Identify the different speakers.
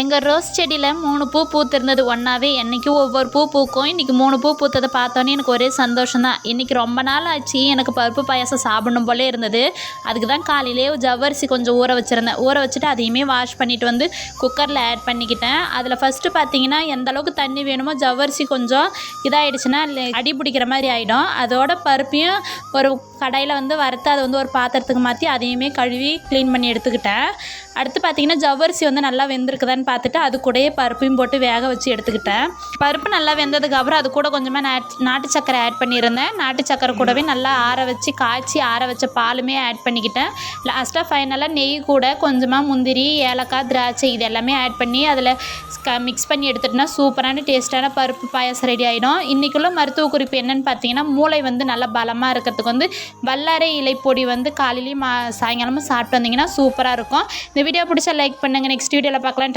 Speaker 1: எங்கள் ரோஸ் செடியில் மூணு பூ பூத்திருந்தது ஒன்றாவே என்றைக்கும் ஒவ்வொரு பூ பூக்கும். இன்றைக்கி மூணு பூ பூத்ததை பார்த்தோன்னே எனக்கு ஒரே சந்தோஷம் தான் இன்றைக்கி ரொம்ப நாள் ஆச்சு எனக்கு பருப்பு பாயாசம் சாப்பிடணும் போலே இருந்தது. அதுக்கு தான் காலையிலே ஜவ்வரிசி கொஞ்சம் ஊற வச்சுருந்தேன். ஊற வச்சுட்டு அதையுமே வாஷ் பண்ணிவிட்டு வந்து குக்கரில் ஆட் பண்ணிக்கிட்டேன். அதில் ஃபஸ்ட்டு பார்த்தீங்கன்னா எந்த அளவுக்கு தண்ணி வேணுமோ ஜவ்வரிசி கொஞ்சம் இதாகிடுச்சுன்னா அடி பிடிக்கிற மாதிரி ஆகிடும் அதோட பருப்பையும் ஒரு கடையில் வந்து வறுத்து அதை வந்து ஒரு பாத்திரத்துக்கு மாற்றி அதையுமே கழுவி க்ளீன் பண்ணி எடுத்துக்கிட்டேன். அடுத்து பார்த்தீங்கன்னா ஜவ்வரிசி வந்து நல்லா வெந்திருக்குதான்னு பார்த்துட்டு அது கூடயே பருப்பையும் போட்டு வேக வச்சு எடுத்துக்கிட்டேன். பருப்பு நல்லா வெந்ததுக்கப்புறம் அது கூட கொஞ்சமாக நாட் நாட்டு சக்கரை ஆட் பண்ணியிருந்தேன். நாட்டு சக்கரை கூடவே நல்லா ஆற வச்சு காய்ச்சி ஆற வச்ச பாலுமே ஆட் பண்ணிக்கிட்டேன். லாஸ்ட்டாக ஃபைனலாக நெய் கூட கொஞ்சமாக முந்திரி ஏலக்காய் திராட்சை இது எல்லாமே ஆட் பண்ணி அதில் மிக்ஸ் பண்ணி எடுத்துட்டோம்னா சூப்பரான டேஸ்ட்டான பருப்பு பாயாசம் ரெடி ஆகிடும் இன்றைக்குள்ள மருத்துவ குறிப்பு என்னென்னு பார்த்தீங்கன்னா மூளை வந்து நல்லா பலமாக இருக்கிறதுக்கு வந்து வல்லாரை இலை பொடி வந்து காலையிலையும் மா சாயங்காலமும் சாப்பிட்டு வந்தீங்கன்னா சூப்பராக இருக்கும். இந்த வீடியோ பிடிச்சா லைக் பண்ணுங்கள் நெக்ஸ்ட் வீடியோவில் பார்க்கலாம்.